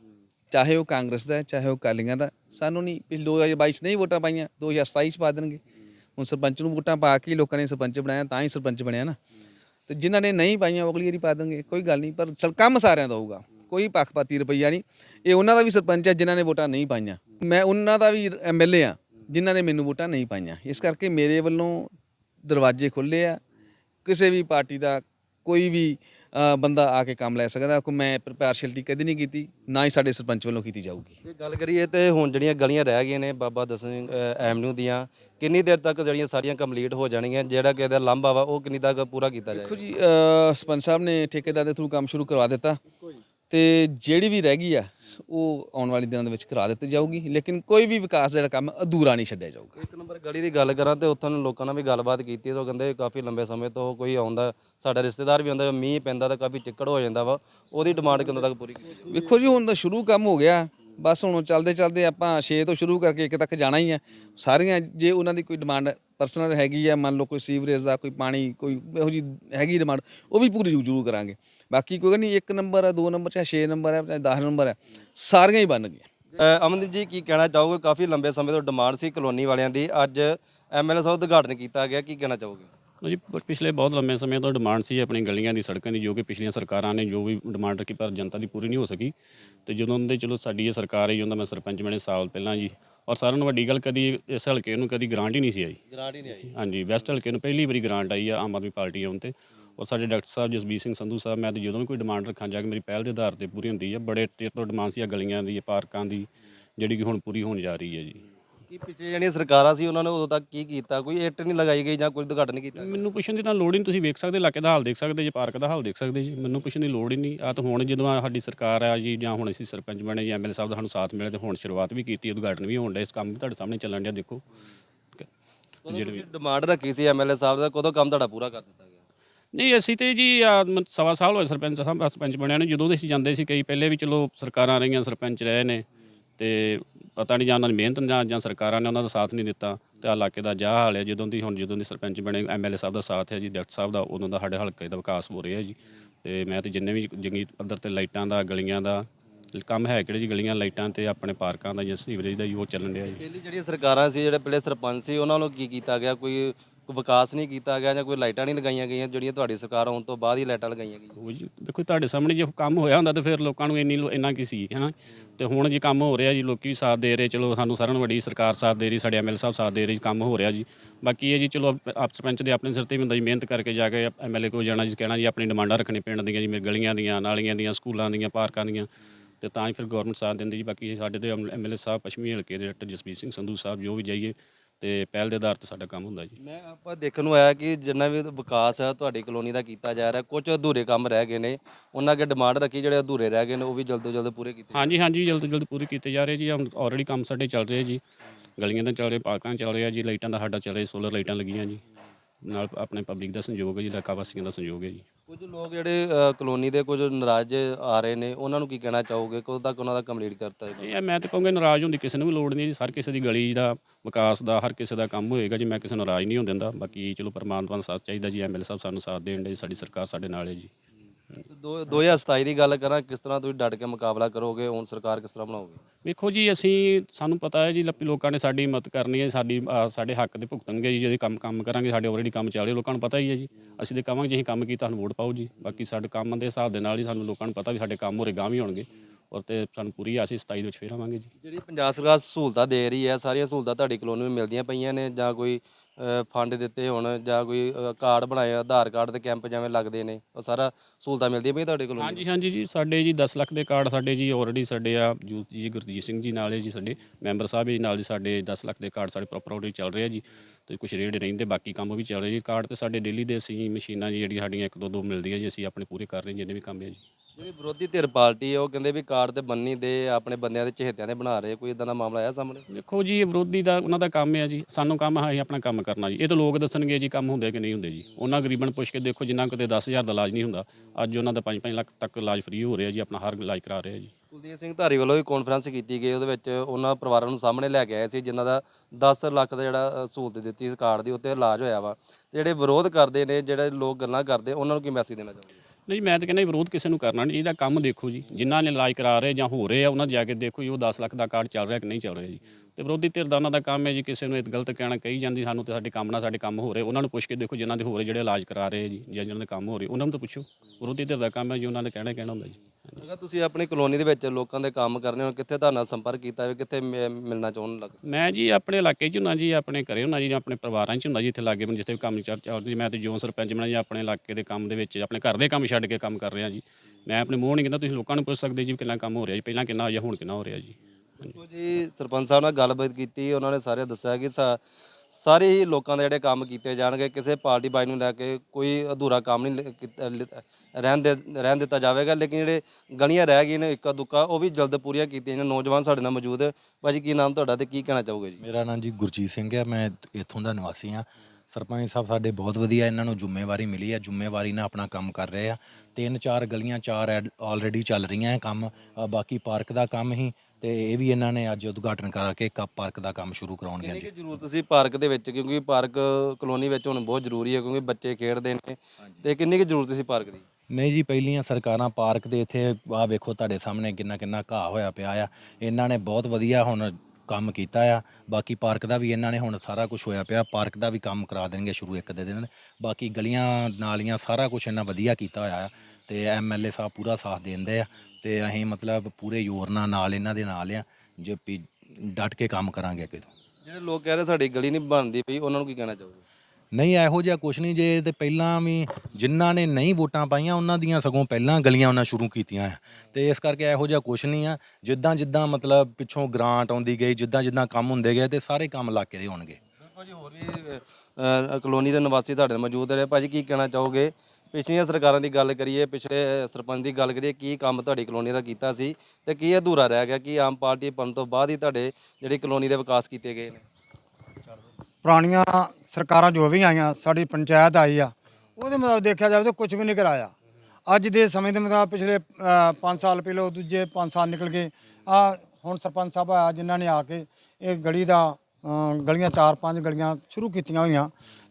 ਚਾਹੇ ਉਹ ਕਾਂਗਰਸ ਦਾ ਹੈ, ਚਾਹੇ ਉਹ ਕਾਲੀਆਂ ਦਾ ਸਾਨੂੰ ਨਹੀਂ ਪਿਛਲੇ 2022 ਚ ਨਹੀਂ ਵੋਟਾਂ ਪਾਈਆਂ 2027 ਚ ਪਾ ਦੇਣਗੇ। ਹੁਣ ਸਰਪੰਚ ਨੂੰ ਵੋਟਾਂ ਪਾ ਕੇ ਲੋਕਾਂ ਨੇ ਸਰਪੰਚ ਬਣਾਇਆ ਤਾਂ ਹੀ ਸਰਪੰਚ ਬਣਿਆ ਨਾ। ਤੇ ਜਿਨ੍ਹਾਂ ਨੇ ਨਹੀਂ ਪਾਈਆਂ ਉਹ ਅਗਲੀ ਵਾਰੀ ਪਾ ਦੇਣਗੇ ਕੋਈ ਗੱਲ ਨਹੀਂ। ਪਰ ਕੰਮ ਸਾਰਿਆਂ ਦਾ ਹੋਊਗਾ। ਕੋਈ ਪੱਖਪਾਤੀ ਰੁਪਈਆ ਨਹੀਂ। ਇਹ ਉਹਨਾਂ ਦਾ ਵੀ ਸਰਪੰਚ ਹੈ ਜਿਨ੍ਹਾਂ ਨੇ ਵੋਟਾਂ ਨਹੀਂ ਪਾਈਆਂ। ਮੈਂ ਉਹਨਾਂ ਦਾ ਵੀ ਐਮਐਲਏ ਆ ਜਿਨ੍ਹਾਂ ਨੇ ਮੈਨੂੰ ਵੋਟਾਂ ਨਹੀਂ ਪਾਈਆਂ। ਇਸ ਕਰਕੇ ਮੇਰੇ ਵੱਲੋਂ ਦਰਵਾਜ਼ੇ ਖੁੱਲੇ ਆ। ਕਿਸੇ ਵੀ ਪਾਰਟੀ ਦਾ ਕੋਈ ਵੀ ਬੰਦਾ ਆ ਕੇ ਕੰਮ ਲੈ ਸਕਦਾ ਕੋਈ ਮੈਂ ਪਾਰਸ਼ੈਲਿਟੀ ਕਦੇ ਨਹੀਂ ਕੀਤੀ ਨਾ ਹੀ ਸਾਡੇ ਸਰਪੰਚ ਵੱਲੋਂ ਕੀਤੀ ਜਾਊਗੀ। ਜੇ ਗੱਲ ਕਰੀਏ ਤੇ ਹੁਣ ਜਿਹੜੀਆਂ ਗਲੀਆਂ ਰਹਿ ਗਈਆਂ ਨੇ ਬਾਬਾ ਦਸਨ ਐਵਨਿਊ ਦੀਆਂ ਕਿੰਨੀ ਦੇਰ ਤੱਕ ਜਿਹੜੀਆਂ ਸਾਰੀਆਂ ਕੰਪਲੀਟ ਹੋ ਜਾਣਗੀਆਂ? ਜਿਹੜਾ ਕਿ ਇਹਦਾ ਲਾਂਭਾ ਵਾ ਉਹ ਕਿੰਨੀ ਤੱਕ ਪੂਰਾ ਕੀਤਾ ਦੇਖੋ ਜਾਏਗਾ ਜੀ ਅ, ਸਰਪੰਚ ਸਾਹਿਬ ਨੇ ਠੇਕੇਦਾਰ ਦੇ ਥਰੂ ਕੰਮ ਸ਼ੁਰੂ ਕਰਵਾ ਦਿੱਤਾ। ਤੇ ਜਿਹੜੀ ਵੀ ਰਹਿ ਗਈ ਆ ਉਹ ਆਉਣ ਵਾਲੇ ਦਿਨਾਂ ਦੇ ਵਿੱਚ ਕਰਾ ਦਿੱਤੀ ਜਾਊਗੀ। ਲੇਕਿਨ ਕੋਈ ਵੀ ਵਿਕਾਸ ਜਿਹੜਾ ਕੰਮ ਅਧੂਰਾ ਨਹੀਂ ਛੱਡਿਆ ਜਾਊਗਾ। ਇੱਕ ਨੰਬਰ ਗਲੀ ਦੀ ਗੱਲ ਕਰਾਂ ਤੇ ਉੱਥੋਂ ਲੋਕਾਂ ਨਾਲ ਵੀ ਗੱਲਬਾਤ ਕੀਤੀ ਤੇ ਉਹ ਕਹਿੰਦੇ ਕਾਫੀ ਲੰਬੇ ਸਮੇਂ ਤੋਂ ਕੋਈ ਆਉਂਦਾ ਸਾਡਾ ਰਿਸ਼ਤੇਦਾਰ ਵੀ ਆਉਂਦਾ ਮੀਂਹ ਪੈਂਦਾ ਤਾਂ ਕਾਫੀ ਚਿੱਕੜ ਹੋ ਜਾਂਦਾ ਵਾ। ਉਹਦੀ ਡਿਮਾਂਡ ਕਿੰਨਾ ਤੱਕ ਪੂਰੀ ਕੀਤੀ ਵੇਖੋ ਜੀ ਹੁਣ ਤਾਂ ਸ਼ੁਰੂ ਕੰਮ ਹੋ ਗਿਆ। ਬਸ ਹੁਣ ਚੱਲਦੇ ਚੱਲਦੇ ਆਪਾਂ 6 ਤੋਂ ਸ਼ੁਰੂ ਕਰਕੇ ਇੱਕ ਤੱਕ ਜਾਣਾ ਹੀ ਹੈ ਸਾਰੀਆਂ ਜੇ ਉਹਨਾਂ ਦੀ ਕੋਈ ਡਿਮਾਂਡ ਪਰਸਨਲ ਹੈਗੀ ਆ ਮੰਨ ਲਓ ਕੋਈ ਸੀਵਰੇਜ ਦਾ ਕੋਈ ਪਾਣੀ ਕੋਈ ਇਹੋ ਜੀ ਹੈਗੀ ਡਿਮਾਂਡ ਉਹ ਵੀ ਪੂਰੀ ਜ਼ਰੂ- ਜ਼ਰੂਰ ਕਰਾਂਗੇ। ਬਾਕੀ ਕੋਈ ਨਹੀਂ ਇੱਕ ਨੰਬਰ ਹੈ ਦੋ ਨੰਬਰ ਚਾਹੇ 6 ਨੰਬਰ ਹੈ ਚਾਹੇ 10 ਨੰਬਰ ਹੈ ਸਾਰੀਆਂ ਹੀ ਬਣ ਗਈਆਂ। ਅ, ਅਮਨਦੀਪ ਜੀ ਕੀ ਕਹਿਣਾ ਚਾਹੋਗੇ? ਕਾਫੀ ਲੰਬੇ ਸਮੇਂ ਤੋਂ ਡਿਮਾਂਡ ਸੀ ਕਲੋਨੀ ਵਾਲਿਆਂ ਦੀ। ਅੱਜ ਐਮਐਲਏ ਸਾਹਿਬ ਉਦਘਾਟਨ ਕੀਤਾ ਗਿਆ ਕੀ ਕਹਿਣਾ ਚਾਹੋਗੇ? ਲਓ ਜੀ ਪ- ਪਿਛਲੇ ਬਹੁਤ ਲੰਮੇ ਸਮੇਂ ਤੋਂ ਡਿਮਾਂਡ ਸੀ ਆਪਣੀ ਗਲੀਆਂ ਦੀ ਸੜਕਾਂ ਦੀ ਜੋ ਕਿ ਪਿਛਲੀਆਂ ਸਰਕਾਰਾਂ ਨੇ ਜੋ ਵੀ ਡਿਮਾਂਡ ਰੱਖੀ ਪਰ ਜਨਤਾ ਦੀ ਪੂਰੀ ਨਹੀਂ ਹੋ ਸਕੀ। ਤੇ ਜਦੋਂ ਦੇ ਚਲੋ ਸਾਡੀ ਇਹ ਸਰਕਾਰ ਆਈ ਹੁੰਦਾ ਮੈਂ ਸਰਪੰਚ ਬਣੇ ਸਾਲ ਪਹਿਲਾਂ ਜੀ ਔਰ ਸਾਰਿਆਂ ਨੂੰ ਵੱਡੀ ਗੱਲ ਕਦੀ ਇਸ ਹਲਕੇ ਨੂੰ ਕਦੀ ਗ੍ਰਾਂਟ ਹੀ ਨਹੀਂ ਸੀ ਆਈ। ਗ੍ਰਾਂਟ ਹੀ ਨਹੀਂ ਆਈ। ਹਾਂਜੀ ਵੈਸਟ ਹਲਕੇ ਨੂੰ ਪਹਿਲੀ ਵਾਰੀ ਗ੍ਰਾਂਟ ਆਈ ਆ ਆਮ ਆਦਮੀ ਪਾਰਟੀ ਆਉਣ ਤੇ। ਔਰ ਸਾਡੇ ਡਾਕਟਰ ਸਾਹਿਬ ਜਸਬੀਰ ਸਿੰਘ ਸੰਧੂ ਸਾਹਿਬ ਮੈਂ ਤੇ ਜਦੋਂ ਵੀ ਕੋਈ ਡਿਮਾਂਡ ਰੱਖਾਂ ਜਾ ਕੇ ਮੇਰੀ ਪਹਿਲ ਦੇ ਆਧਾਰ ਤੇ ਪੂਰੀ ਹੁੰਦੀ ਹੈ ਬੜੇ ਚਿਰ ਤੋਂ ਡਿਮਾਂਡ ਸੀ ਆ ਗਲੀਆਂ ਦੀ ਪਾਰਕਾਂ ਦੀ ਜਿਹੜੀ ਕਿ ਹੁਣ ਪੂਰੀ ਹੋਣ ਜਾ ਰਹੀ ਹੈ ਜੀ। ਕੀ ਪਿਛੇ ਜਿਹੜੀਆਂ ਸਰਕਾਰਾਂ ਸੀ ਉਹਨਾਂ ਨੇ ਉਦੋਂ ਤੱਕ ਕੀ ਕੀਤਾ? ਕੋਈ ਇੱਟ ਨਹੀਂ ਲਗਾਈ ਗਈ ਜਾਂ ਕੋਈ ਉਦਘਾਟਨ ਨਹੀਂ ਕੀਤਾ? ਮੈਨੂੰ ਪੁੱਛਣ ਦੀ ਤਾਂ ਲੋੜ ਹੀ ਨਹੀਂ ਤੁਸੀਂ ਵੇਖ ਸਕਦੇ ਇਲਾਕੇ ਦਾ ਹਾਲ ਦੇਖ ਸਕਦੇ ਜੀ ਪਾਰਕ ਦਾ ਹਾਲ ਦੇਖ ਸਕਦੇ ਜੀ ਮੈਨੂੰ ਪੁੱਛਣ ਦੀ ਲੋੜ ਹੀ ਨਹੀਂ। ਆ ਤਾਂ ਹੁਣ ਜਦੋਂ ਸਾਡੀ ਸਰਕਾਰ ਆ ਜੀ ਜਾਂ ਹੁਣ ਅਸੀਂ ਸਰਪੰਚ ਬਣੇ ਜੀ ਐਮਐਲਏ ਸਾਹਿਬ ਦਾ ਸਾਨੂੰ ਸਾਥ ਮਿਲਿਆ ਤੇ ਹੁਣ ਸ਼ੁਰੂਆਤ ਵੀ ਕੀਤੀ ਉਦਘਾਟਨ ਵੀ ਹੋਣ ਡਿਆ ਇਸ ਕੰਮ ਵੀ ਤੁਹਾਡੇ ਸਾਹਮਣੇ ਚੱਲਣ ਡਿਆ ਦੇਖੋ। ਤੁਸੀਂ ਡਿਮਾਂਡ ਰੱਖੀ ਸੀ ਐਮਐਲਏ ਸਾਹਿਬ ਦਾ ਕਦੋਂ ਕੰਮ ਤੁਹਾਡਾ ਪੂਰਾ ਕਰ ਦਿੱਤਾ ਨਹੀਂ ਅਸੀਂ ਤੇ ਜੀ ਆ, ਮ- ਸਵਾ ਸਾਲ ਹੋਏ ਸਰਪੰਚ ਸਾਹਿਬ ਸਰਪੰਚ ਬਣਿਆ ਨੂੰ। ਜਦੋਂ ਦੇ ਅਸੀਂ ਜਾਂਦੇ ਸੀ ਕਈ ਪਹਿਲੇ ਵੀ ਚਲੋ ਸਰਕਾਰਾਂ ਰਹੀਆਂ ਸਰਪੰਚ ਰਹੇ ਨੇ। ਤੇ ਪਤਾ ਨਹੀਂ ਜਾਂ ਉਹਨਾਂ ਦੀ ਮਿਹਨਤ ਜਾਂ ਜਾਂ ਸਰਕਾਰਾਂ ਨੇ ਉਹਨਾਂ ਦਾ ਸਾਥ ਨਹੀਂ ਦਿੱਤਾ। ਤੇ ਆਹ ਇਲਾਕੇ ਦਾ ਜਾ ਹਾਲ ਹੈ ਜਦੋਂ ਦੀ ਹੁਣ ਜਦੋਂ ਦੀ ਸਰਪੰਚ ਬਣੇ ਐਮਐਲਏ ਸਾਹਿਬ ਦਾ ਸਾਥ ਹੈ ਜੀ ਡਾਕਟਰ ਸਾਹਿਬ ਦਾ ਉਦੋਂ ਦਾ ਸਾਡੇ ਹਲਕੇ ਦਾ ਵਿਕਾਸ ਹੋ ਰਿਹਾ ਜੀ। ਤੇ ਮੈਂ ਤੇ ਜਿੰਨੇ ਵੀ ਜੰਗੀ ਪੱਧਰ ਤੇ ਲਾਈਟਾਂ ਦਾ ਗਲੀਆਂ ਦਾ ਕੰਮ ਹੈ ਕਿਹੜੇ ਜੀ ਗਲੀਆਂ ਲਾਈਟਾਂ ਤੇ ਆਪਣੇ ਪਾਰਕਾਂ ਦਾ ਜਾਂ ਸੀਵਰੇਜ ਦਾ ਜੀ ਉਹ ਚੱਲਣ ਰਿਹਾ ਜੀ। ਪਹਿਲੀ ਜਿਹੜੀਆਂ ਸਰਕਾਰਾਂ ਸੀ ਜਿਹੜੇ ਪਹਿਲੇ ਸਰਪੰਚ ਸੀ ਉਹਨਾਂ ਨੂੰ ਕੀ ਕੀਤਾ ਗਿਆ? ਕੋਈ ਵਿਕਾਸ ਨਹੀਂ ਕੀਤਾ ਗਿਆ ਜਾਂ ਕੋਈ ਲਾਈਟਾਂ ਨਹੀਂ ਲਗਾਈਆਂ ਗਈਆਂ ਜਿਹੜੀਆਂ ਤੁਹਾਡੀ ਸਰਕਾਰ ਆਉਣ ਤੋਂ ਬਾਅਦ ਹੀ ਲਾਈਟਾਂ ਲਗਾਈਆਂ ਗਈਆਂ? ਉਹ ਜੀ, ਦੇਖੋ ਤੁਹਾਡੇ ਸਾਹਮਣੇ ਜੇ ਕੰਮ ਹੋਇਆ ਹੁੰਦਾ ਤਾਂ ਫਿਰ ਲੋਕਾਂ ਨੂੰ ਇੰਨੀ ਲੋ- ਇੰਨਾ ਕੀ ਸੀ, ਹੈਨਾ? ਤੇ ਹੁਣ ਜੇ ਕੰਮ ਹੋ ਰਿਹਾ ਜੀ, ਲੋਕੀ ਵੀ ਸਾਥ ਦੇ ਰਹੇ, ਚਲੋ ਸਾਨੂੰ ਸਾਰਿਆਂ ਨੂੰ ਵੱਡੀ ਸਰਕਾਰ ਸਾਥ ਦੇ ਰਹੀ, ਸਾਡੇ ਐਮਐਲ ਸਾਹਿਬ ਸਾਥ ਦੇ ਰਹੇ ਜੀ ਕੰਮ ਹੋ ਰਿਹਾ ਜੀ। ਬਾਕੀ ਇਹ ਜੀ, ਚਲੋ ਆਪ- ਸਰਪੰਚ ਦੇ ਆਪਣੇ ਸਿਰ ਤੇ ਵੀ ਹੁੰਦਾ ਜੀ, ਮਿਹਨਤ ਕਰਕੇ ਜਾ ਕੇ ਐਮਐਲਏ ਕੋਲ ਜਾਣਾ ਜੀ, ਕਹਿਣਾ ਜੀ, ਆਪਣੀ ਡਿਮਾਂਡਾਂ ਰੱਖਣੀ ਪਿੰਡ ਦੀਆਂ ਜਿਵੇਂ ਗਲੀਆਂ ਦੀਆਂ, ਨਾਲੀਆਂ ਦੀਆਂ, ਸਕੂਲਾਂ ਦੀਆਂ, ਪਾਰਕਾਂ ਦੀਆਂ। ਤੇ ਤਾਂ ਹੀ ਫਿਰ ਗਵਰਨਮੈਂਟ ਸਾਥ ਦਿੰਦੀ ਜੀ, ਬਾਕੀ ਸਾਡੇ ਦੇ ਐਮਐਲਏ ਸਾਹਿਬ ਪੱਛਮੀ ਹਲਕੇ ਦੇ ਡਾਕਟਰ ਜਸਬੀਰ ਸਿੰਘ ਸੰਧੂ ਸਾਹਿਬ ਜੋ ਵੀ ਜਾਈਏ ਤੇ ਪਹਿਲ ਦੇ ਆਧਾਰ ਤੇ ਸਾਡਾ ਕੰਮ ਹੁੰਦਾ ਜੀ। ਮੈਂ ਆਪਾਂ ਦੇਖਣ ਨੂੰ ਆਇਆ ਕਿ ਜਿੰਨਾ ਵੀ ਵਿਕਾਸ ਹੈ ਤੁਹਾਡੀ ਕਲੋਨੀ ਦਾ ਕੀਤਾ ਜਾ ਰਿਹਾ ਕੁਝ ਅਧੂਰੇ ਕੰਮ ਰਹਿ ਗਏ ਨੇ। ਉਹਨਾਂ ਅੱਗੇ ਡਿਮਾਂਡ ਰੱਖੀ ਜਿਹੜੇ ਅਧੂਰੇ ਰਹਿ ਗਏ ਨੇ ਉਹ ਵੀ ਜਲਦ ਤੋਂ ਜਲਦ ਪੂਰੇ ਕੀਤੇ ਹਾਂਜੀ ਹਾਂਜੀ ਜਲਦ ਤੋਂ ਜਲਦ ਪੂਰੇ ਕੀਤੇ ਜਾ ਰਹੇ ਜੀ। ਆਲਰੇਡੀ ਕੰਮ ਸਾਡੇ ਚੱਲ ਰਹੇ ਜੀ। ਗਲੀਆਂ ਦਾ ਚੱਲ ਰਿਹਾ ਪਾਰਕਾਂ ਚੱਲ ਰਿਹਾ ਜੀ ਲਾਈਟਾਂ ਦਾ ਸਾਡਾ ਚੱਲ ਰਿਹਾ ਸੋਲਰ ਲਾਈਟਾਂ ਲੱਗੀਆਂ ਜੀ। ਨਾਲ ਆਪਣੇ ਪਬਲਿਕ ਦਾ ਸੰਯੋਗ ਹੈ ਜੀ ਇਲਾਕਾ ਵਾਸੀਆਂ ਦਾ ਸੰਯੋਗ ਹੈ ਜੀ। ਕੁਝ ਲੋਕ ਜਿਹੜੇ ਅ, ਕਲੋਨੀ ਦੇ ਕੁਝ ਨਾਰਾਜ਼ ਆ ਰਹੇ ਨੇ ਉਹਨਾਂ ਨੂੰ ਕੀ ਕਹਿਣਾ ਚਾਹੋਗੇ? ਕਦੋਂ ਤੱਕ ਉਹਨਾਂ ਦਾ ਕੰਪਲੀਟ ਕਰਤਾ ਹੈ ਇਹ ਮੈਂ ਤਾਂ ਕਹੂੰਗਾ ਨਾਰਾਜ਼ ਹੋਣ ਦੀ ਕਿਸੇ ਨੂੰ ਵੀ ਲੋੜ ਨਹੀਂ ਜੀ। ਹਰ ਕਿਸੇ ਦੀ ਗਲੀ ਦਾ ਵਿਕਾਸ ਦਾ ਹਰ ਕਿਸੇ ਦਾ ਕੰਮ ਹੋਏਗਾ ਜੀ। ਮੈਂ ਕਿਸੇ ਨੂੰ ਨਾਰਾਜ਼ ਨਹੀਂ ਹੋਣ ਦਿੰਦਾ। ਬਾਕੀ ਚਲੋ ਪਰਮਾਤਮਾ ਦਾ ਸਾਥ ਚਾਹੀਦਾ ਜੀ। ਐਮਐਲਏ ਸਾਹਿਬ ਸਾਨੂੰ ਸਾਥ ਦੇਣ ਦੇ ਸਾਡੀ ਸਰਕਾਰ ਸਾਡੇ ਨਾਲ ਹੈ ਜੀ। ਦੋ 2027 ਦੀ ਗੱਲ ਕਰਾਂ ਕਿਸ ਤਰ੍ਹਾਂ ਤੁਸੀਂ ਡਟ ਕੇ ਮੁਕਾਬਲਾ ਕਰੋਗੇ ਹੁਣ ਸਰਕਾਰ ਕਿਸ ਤਰ੍ਹਾਂ ਬਣਾਓਗੇ ਵੇਖੋ ਜੀ ਅਸੀਂ ਸਾਨੂੰ ਪਤਾ ਹੈ ਜੀ ਲੱਪੀ ਲੋਕਾਂ ਨੇ ਸਾਡੀ ਮਦਦ ਕਰਨੀ ਹੈ ਸਾਡੀ ਅਹ, ਸਾਡੇ ਹੱਕ ਦੇ ਭੁਗਤਣਗੇ ਜੀ ਜਿਹੜੇ ਕੰਮ ਕੰਮ ਕਰਾਂਗੇ ਸਾਡੇ ਆਲਰੇਡੀ ਕੰਮ ਚੱਲ ਰਹੇ ਲੋਕਾਂ ਨੂੰ ਪਤਾ ਹੀ ਹੈ ਜੀ। ਅਸੀਂ ਤੇ ਕਹਾਂਗੇ ਜੇ ਅਸੀਂ ਕੰਮ ਕੀਤਾ ਸਾਨੂੰ ਵੋਟ ਪਾਓ ਜੀ। ਬਾਕੀ ਸਾਡੇ ਕੰਮ ਦੇ ਹਿਸਾਬ ਦੇ ਨਾਲ ਹੀ ਸਾਨੂੰ ਲੋਕਾਂ ਨੂੰ ਪਤਾ ਵੀ ਸਾਡੇ ਕੰਮ ਹੋਰੇ ਗਾਂ ਵੀ ਹੋਣਗੇ। ਔਰ ਤੇ ਸਾਨੂੰ ਪੂਰੀ ਆਸ ਹੈ 27 ਦੇ ਵਿੱਚ ਫੇਰ ਆਵਾਂਗੇ ਜੀ। ਜਿਹੜੀ ਪੰਜਾਬ ਸਰਕਾਰ ਸਹੂਲਤਾਂ ਦੇ ਰਹੀ ਹੈ ਸਾਰੀਆਂ ਸਹੂਲਤਾਂ ਤੁਹਾਡੀ ਕਲੋਨੀ ਨੂੰ ਮਿਲਦੀਆਂ ਪਈਆਂ ਨੇ ਜਾਂ ਕੋਈ ਫੰਡ ਦਿੱਤੇ ਹੋਣ ਜਾਂ ਕੋਈ ਅ, ਕਾਰਡ ਬਣਾਏ ਆਧਾਰ ਕਾਰਡ ਦੇ ਕੈਂਪ ਜਿਵੇਂ ਲੱਗਦੇ ਨੇ ਉਹ ਸਾਰਾ ਸਹੂਲਤਾਂ ਮਿਲਦੀਆਂ ਪਈਆਂ ਤੁਹਾਡੇ ਕੋਲੋਂ? ਹਾਂਜੀ ਹਾਂਜੀ ਜੀ ਸਾਡੇ ਜੀ 10 ਲੱਖ ਦੇ ਕਾਰਡ ਸਾਡੇ ਜੀ ਆਲਰੇਡੀ ਸਾਡੇ ਆ ਜੂਤ ਜੀ ਗੁਰਜੀਤ ਸਿੰਘ ਜੀ ਨਾਲੇ ਜੀ ਸਾਡੇ ਮੈਂਬਰ ਸਾਹਿਬ ਜੀ ਨਾਲ ਜੀ ਸਾਡੇ 10 ਲੱਖ ਦੇ ਕਾਰਡ ਸਾਡੇ ਪ੍ਰੋਪਰ ਆਲਰੇਡੀ ਚੱਲ ਰਿਹਾ ਜੀ ਤੇ ਕੁਝ ਰੇਡ ਰਹਿੰਦੇ ਬਾਕੀ ਕੰਮ ਵੀ ਚੱਲ ਰਹੇ ਜੀ ਕਾਰਡ ਤੇ ਸਾਡੇ ਡੇਲੀ ਦੇ ਅਸੀਂ ਮਸ਼ੀਨਾਂ ਜੀ ਜਿਹੜੀਆਂ ਸਾਡੀਆਂ ਇੱਕ ਦੋ ਦੋ ਮਿਲਦੀਆਂ ਜੀ ਅਸੀਂ ਆਪਣੇ ਪੂਰੇ ਕਰ ਰਹੇ ਜਿੰਨੇ ਵੀ ਕੰਮ ਹੈ ਜੀ। ਜਿਹੜੀ ਵਿਰੋਧੀ ਧਿਰ ਪਾਰਟੀ ਹੈ ਉਹ ਕਹਿੰਦੇ ਵੀ ਕਾਰਡ ਤੇ ਬੰਨੀ ਦੇ ਆਪਣੇ ਬੰਦਿਆਂ ਦੇ ਚਹੇਤਿਆਂ ਦੇ ਬਣਾ ਰਹੇ ਕੋਈ ਇਦਾਂ ਦਾ ਮਾਮਲਾ ਆਇਆ ਸਾਹਮਣੇ? ਦੇਖੋ ਜੀ ਇਹ ਵਿਰੋਧੀ ਦਾ ਉਹਨਾਂ ਦਾ ਕੰਮ ਹੈ ਜੀ। ਸਾਨੂੰ ਕੰਮ ਹੈ ਅਸੀਂ ਆਪਣਾ ਕੰਮ ਕਰਨਾ ਜੀ। ਇਹ ਤਾਂ ਲੋਕ ਦੱਸਣਗੇ ਜੀ ਕੰਮ ਹੁੰਦੇ ਕਿ ਨਹੀਂ ਹੁੰਦੇ ਜੀ। ਉਹਨਾਂ ਗਰੀਬਾਂ ਨੂੰ ਪੁੱਛ ਕੇ ਦੇਖੋ ਜਿੰਨਾ ਕਿਤੇ 10000 ਦਾ ਇਲਾਜ ਨਹੀਂ ਹੁੰਦਾ ਅੱਜ ਉਹਨਾਂ ਦਾ 5-5 ਲੱਖ ਤੱਕ ਇਲਾਜ ਫ੍ਰੀ ਹੋ ਰਿਹਾ ਜੀ ਆਪਣਾ ਹਰ ਇਲਾਜ ਕਰਾ ਰਿਹਾ ਜੀ। ਕੁਲਦੀਪ ਸਿੰਘ ਧਾਰੀ ਵੱਲੋਂ ਵੀ ਕਾਨਫਰੰਸ ਕੀਤੀ ਗਈ ਉਹਦੇ ਵਿੱਚ ਉਹਨਾਂ ਪਰਿਵਾਰਾਂ ਨੂੰ ਸਾਹਮਣੇ ਲੈ ਕੇ ਆਏ ਸੀ ਜਿਨ੍ਹਾਂ ਦਾ 10 ਲੱਖ ਦਾ ਜਿਹੜਾ ਸਹੂਲਤ ਦਿੱਤੀ ਸੀ ਕਾਰਡ ਦੀ ਉੱਤੇ ਇਲਾਜ ਹੋਇਆ ਵਾ। ਤੇ ਜਿਹੜੇ ਵਿਰੋਧ ਕਰਦੇ ਨੇ ਜਿਹੜੇ ਲੋਕ ਗੱਲਾਂ ਕਰਦੇ ਉਹਨਾਂ ਨੂੰ ਕੀ ਮੈਸੇਜ ਦੇਣਾ ਚਾਹੁੰਦੇ ਨਹੀਂ ਮੈਂ ਤਾਂ ਕਹਿੰਦਾ ਵਿਰੋਧ ਕਿਸੇ ਨੂੰ ਕਰਨਾ ਨਹੀਂ ਚਾਹੀਦਾ, ਕੰਮ ਦੇਖੋ ਜੀ। ਜਿਨ੍ਹਾਂ ਨੇ ਇਲਾਜ ਕਰਾ ਰਹੇ ਜਾਂ ਹੋ ਰਹੇ ਆ, ਉਹਨਾਂ ਜਾ ਕੇ ਦੇਖੋ ਜੀ, ਉਹ 10 ਲੱਖ ਦਾ ਕਾਰਡ ਚੱਲ ਰਿਹਾ ਕਿ ਨਹੀਂ ਚੱਲ ਰਿਹਾ ਜੀ। ਤੇ ਵਿਰੋਧੀ ਧਿਰ ਦਾ ਉਹਨਾਂ ਦਾ ਕੰਮ ਹੈ ਜੀ, ਕਿਸੇ ਨੂੰ ਇਹ ਗਲਤ ਕਹਿਣਾ ਕਹੀ ਜਾਂਦੀ, ਸਾਨੂੰ ਤੇ ਸਾਡੇ ਕੰਮ ਨਾਲ ਸਾਡੇ ਕੰਮ ਹੋ ਰਹੇ। ਉਹਨਾਂ ਨੂੰ ਪੁੱਛ ਕੇ ਦੇਖੋ, ਜਿਨ੍ਹਾਂ ਦੇ ਹੋ ਰਹੇ ਜਿਹੜੇ ਇਲਾਜ ਕਰਾ ਰਹੇ ਜੀ ਜਾਂ ਜਿਨ੍ਹਾਂ ਦੇ ਕੰਮ ਹੋ ਰਹੇ, ਉਹਨਾਂ ਨੂੰ ਤਾਂ ਪੁੱਛੋ। ਵਿਰੋਧੀ ਧਿਰ ਦਾ ਕੰਮ ਹੈ ਜੀ, ਉਹਨਾਂ ਦਾ ਕਹਿਣਾ ਕਹਿਣਾ ਹੁੰਦਾ ਜੀ। ਅਗਰ ਤੁਸੀਂ ਆਪਣੀ ਕਲੋਨੀ ਦੇ ਵਿੱਚ ਲੋਕਾਂ ਦੇ ਕੰਮ ਕਰਨੇ ਹੋ ਕਿੱਥੇ ਤੁਹਾਡਾ ਸੰਪਰਕ ਕੀਤਾ ਹੋਵੇ ਕਿੱਥੇ ਮਿ- ਮਿਲਣਾ ਚਾਹੁਣ ਲੱਗ ਮੈਂ ਜੀ ਆਪਣੇ ਇਲਾਕੇ 'ਚ ਹੁੰਦਾ ਜੀ ਆਪਣੇ ਘਰੇ ਹੁੰਦਾ ਜੀ ਆਪਣੇ ਪਰਿਵਾਰਾਂ 'ਚ ਹੁੰਦਾ ਜੀ ਇੱਥੇ ਲਾਗੇ ਬੰਨ ਜਿੱਥੇ ਵੀ ਕੰਮ ਚੱਲ ਚੱਲਦੀ ਮੈਂ ਤੇ ਜੋਨ ਸਰਪੰਚ ਬਣਾ ਜੀ ਆਪਣੇ ਇਲਾਕੇ ਦੇ ਕੰਮ ਦੇ ਵਿੱਚ ਆਪਣੇ ਘਰ ਦੇ ਕੰਮ ਛੱਡ ਕੇ ਕੰਮ ਕਰ ਰਿਹਾ ਜੀ। ਮੈਂ ਆਪਣੇ ਮੂੰਹ ਨਹੀਂ ਕਹਿੰਦਾ ਤੁਸੀਂ ਲੋਕਾਂ ਨੂੰ ਪੁੱਛ ਸਕਦੇ ਜੀ ਵੀ ਕਿੰਨਾ ਕੰਮ ਹੋ ਰਿਹਾ ਜੀ ਪਹਿਲਾਂ ਕਿੰਨਾ ਹੋਇਆ ਹੁਣ ਕਿੰਨਾ ਹੋ ਰਿਹਾ ਜੀ। ਦੇਖੋ ਜੀ ਸਰਪੰਚ ਸਾਹਿਬ ਨਾਲ ਗੱਲਬਾਤ ਕੀਤੀ ਉਹਨਾਂ ਨੇ ਸਾਰੇ ਦੱਸਿਆ ਕਿ ਸਾ- ਸਾਰੇ ਹੀ ਲੋਕਾਂ ਦੇ ਜਿਹੜੇ ਕੰਮ ਕੀਤੇ ਜਾਣਗੇ ਕਿਸੇ ਪਾਰਟੀ ਬਾਈ ਨੂੰ ਲੈ ਕੇ ਕੋਈ ਅਧੂਰਾ ਕੰਮ ਨਹੀਂ ਲ- ਕੀਤਾ- ਲ- ਰਹਿਣ ਦੇ ਰਹਿਣ ਦਿੱਤਾ ਜਾਵੇਗਾ ਲੇਕਿਨ ਜਿਹੜੇ ਗਲੀਆਂ ਰਹਿ ਗਈਆਂ ਨੇ ਇੱਕਾ ਦੁੱਕਾ ਉਹ ਵੀ ਜਲਦ ਪੂਰੀਆਂ ਕੀਤੀਆਂ ਨੇ ਨੌਜਵਾਨ ਸਾਡੇ ਨਾਲ ਮੌਜੂਦ ਹੈ। ਭਾਜੀ ਕੀ ਨਾਮ ਤੁਹਾਡਾ ਤੇ ਕੀ ਕਹਿਣਾ ਚਾਹੋਗੇ ਜੀ? ਮੇਰਾ ਨਾਮ ਜੀ ਗੁਰਜੀਤ ਸਿੰਘ ਹੈ। ਮੈਂ ਇੱਥੋਂ ਦਾ ਨਿਵਾਸੀ ਹਾਂ। ਸਰਪੰਚ ਸਾਹਿਬ ਸਾਡੇ ਬਹੁਤ ਵਧੀਆ ਇਹਨਾਂ ਨੂੰ ਜ਼ਿੰਮੇਵਾਰੀ ਮਿਲੀ ਹੈ। ਜ਼ਿੰਮੇਵਾਰੀ ਨਾਲ ਆਪਣਾ ਕੰਮ ਕਰ ਰਹੇ ਆ। ਤਿੰਨ ਚਾਰ ਗਲੀਆਂ ਚਾਰ ਆਲਰੇਡੀ ਚੱਲ ਰਹੀਆਂ ਹੈ ਕੰਮ। ਅ, ਬਾਕੀ ਪਾਰਕ ਦਾ ਕੰਮ ਹੀ ਤੇ ਇਹ ਵੀ ਇਹਨਾਂ ਨੇ ਅੱਜ ਉਦਘਾਟਨ ਕਰਾ ਕੇ ਕੱਪ ਪਾਰਕ ਦਾ ਕੰਮ ਸ਼ੁਰੂ ਕਰਾਉਣਗੇ। ਕਿੰਨੀ ਜੀ ਕਿ ਜ਼ਰੂਰਤ ਸੀ ਪਾਰਕ ਦੇ ਵਿੱਚ? ਕਿਉਂਕਿ ਪਾਰਕ ਕਲੋਨੀ ਵਿੱਚ ਹੁਣ ਬਹੁਤ ਜ਼ਰੂਰੀ ਹੈ ਕਿਉਂਕਿ ਬੱਚੇ ਖੇਡਦੇ ਨੇ। ਤੇ ਕਿੰਨੀ ਕਿ ਜ਼ਰੂਰਤ ਸੀ ਪਾਰਕ ਦੀ? ਨਹੀਂ ਜੀ, ਪਹਿਲੀਆਂ ਸਰਕਾਰਾਂ ਪਾਰਕ ਦੇ ਇੱਥੇ, ਆਹ ਵੇਖੋ ਤੁਹਾਡੇ ਸਾਹਮਣੇ ਕਿੰਨਾ ਕਿੰਨਾ ਘਾਹ ਹੋਇਆ ਪਿਆ ਆ। ਇਹਨਾਂ ਨੇ ਬਹੁਤ ਵਧੀਆ ਹੁਣ ਕੰਮ ਕੀਤਾ ਆ। ਬਾਕੀ ਪਾਰਕ ਦਾ ਵੀ ਇਹਨਾਂ ਨੇ ਹੁਣ ਸਾਰਾ ਕੁਝ ਹੋਇਆ ਪਿਆ। ਪਾਰਕ ਦਾ ਵੀ ਕੰਮ ਕਰਾ ਦੇਣਗੇ ਸ਼ੁਰੂ ਇੱਕ ਦੇ ਦਿਨ। ਬਾਕੀ ਗਲੀਆਂ ਨਾਲੀਆਂ ਸਾਰਾ ਕੁਝ ਇਹਨਾਂ ਵਧੀਆ ਕੀਤਾ ਹੋਇਆ ਆ। ਤੇ ਐਮਐਲਏ ਸਾਹਿਬ ਪੂਰਾ ਸਾਥ ਦਿੰਦੇ ਆ। ਤੇ ਅਸੀਂ ਮਤਲਬ ਪੂਰੇ ਜ਼ੋਰ ਨਾਲ ਇਹਨਾਂ ਦੇ ਨਾਲ ਆ। ਜੇ ਵੀ ਡਟ ਕੇ ਕੰਮ ਕਰਾਂਗੇ ਅੱਗੇ ਤੋਂ। ਜਿਹੜੇ ਲੋਕ ਕਹਿ ਰਹੇ ਸਾਡੀ ਗਲੀ ਨਹੀਂ ਬਣਦੀ ਪਈ, ਉਹਨਾਂ ਨੂੰ ਕੀ ਕਹਿਣਾ ਚਾਹੋਗੇ? ਨਹੀਂ ਇਹੋ ਜਿਹਾ ਕੁਛ ਨਹੀਂ ਜੇ ਤੇ ਪਹਿਲਾਂ ਵੀ ਜਿਨ੍ਹਾਂ ਨੇ ਨਹੀਂ ਵੋਟਾਂ ਪਾਈਆਂ ਉਹਨਾਂ ਦੀਆਂ ਸਗੋਂ ਪਹਿਲਾਂ ਗਲੀਆਂ ਉਹਨਾਂ ਸ਼ੁਰੂ ਕੀਤੀਆਂ ਆ। ਤੇ ਇਸ ਕਰਕੇ ਇਹੋ ਜਿਹਾ ਕੁਛ ਨਹੀਂ ਆ। ਜਿੱਦਾਂ ਜਿੱਦਾਂ ਮਤਲਬ ਪਿੱਛੋਂ ਗ੍ਰਾਂਟ ਆਉਂਦੀ ਗਈ ਜਿੱਦਾਂ ਜਿੱਦਾਂ ਕੰਮ ਹੁੰਦੇ ਗਏ ਤੇ ਸਾਰੇ ਕੰਮ ਇਲਾਕੇ ਦੇ ਹੋਣਗੇ। ਬਿਲਕੁਲ ਜੀ ਹੋਰ ਵੀ ਅ, ਕਲੋਨੀ ਦੇ ਨਿਵਾਸੀ ਤੁਹਾਡੇ ਨਾਲ ਮੌਜੂਦ ਰਹੇ। ਭਾਜੀ ਕੀ ਕਹਿਣਾ ਚਾਹੋਗੇ? ਪਿਛਲੀਆਂ ਸਰਕਾਰਾਂ ਦੀ ਗੱਲ ਕਰੀਏ ਪਿਛਲੇ ਸਰਪੰਚ ਦੀ ਗੱਲ ਕਰੀਏ ਕੀ ਕੰਮ ਤੁਹਾਡੀ ਕਲੋਨੀ ਦਾ ਕੀਤਾ ਸੀ? ਤੇ ਕੀ ਅਧੂਰਾ ਰਹਿ ਗਿਆ ਕੀ ਆਮ ਪਾਰਟੀ ਬਣਨ ਤੋਂ ਬਾਅਦ ਹੀ ਤੁਹਾਡੇ ਜਿਹੜੀ ਕਲੋਨੀ ਦੇ ਵਿਕਾਸ ਕੀਤੇ ਗਏ ਨੇ? ਪੁਰਾਣੀਆਂ ਸਰਕਾਰਾਂ ਜੋ ਵੀ ਆਈਆਂ, ਸਾਡੀ ਪੰਚਾਇਤ ਆਈ ਆ, ਉਹਦੇ ਮੁਤਾਬਕ ਦੇਖਿਆ ਜਾਵੇ ਤਾਂ ਕੁਝ ਵੀ ਨਹੀਂ ਕਰਾਇਆ। ਅੱਜ ਦੇ ਸਮੇਂ ਦੇ ਮੁਤਾਬਕ ਪਿਛਲੇ 5 ਸਾਲ ਪਹਿਲਾਂ ਦੂਜੇ 5 ਸਾਲ ਨਿਕਲ ਗਏ। ਆ ਹੁਣ ਸਰਪੰਚ ਸਾਹਿਬ ਆਇਆ, ਜਿਨ੍ਹਾਂ ਨੇ ਆ ਕੇ ਇਹ ਗਲੀ ਦਾ ਗਲੀਆਂ ਚਾਰ ਪੰਜ ਗਲੀਆਂ ਸ਼ੁਰੂ ਕੀਤੀਆਂ ਹੋਈਆਂ